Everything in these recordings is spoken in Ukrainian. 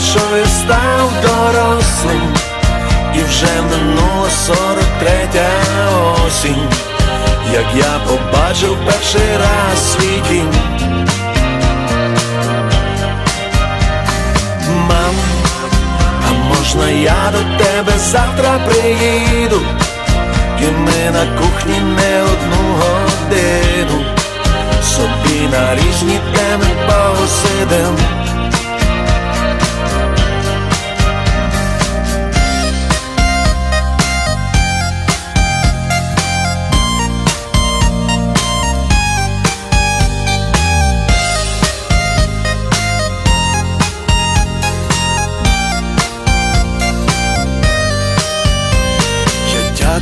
Що я став дорослим, і вже минула сорок третя осінь, як я побачив перший раз свій дім. Мам, а можна я до тебе завтра приїду, і ми на кухні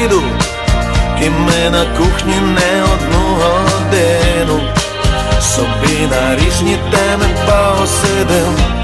і ми на кухні не одну годину, собі на різні теми посидим.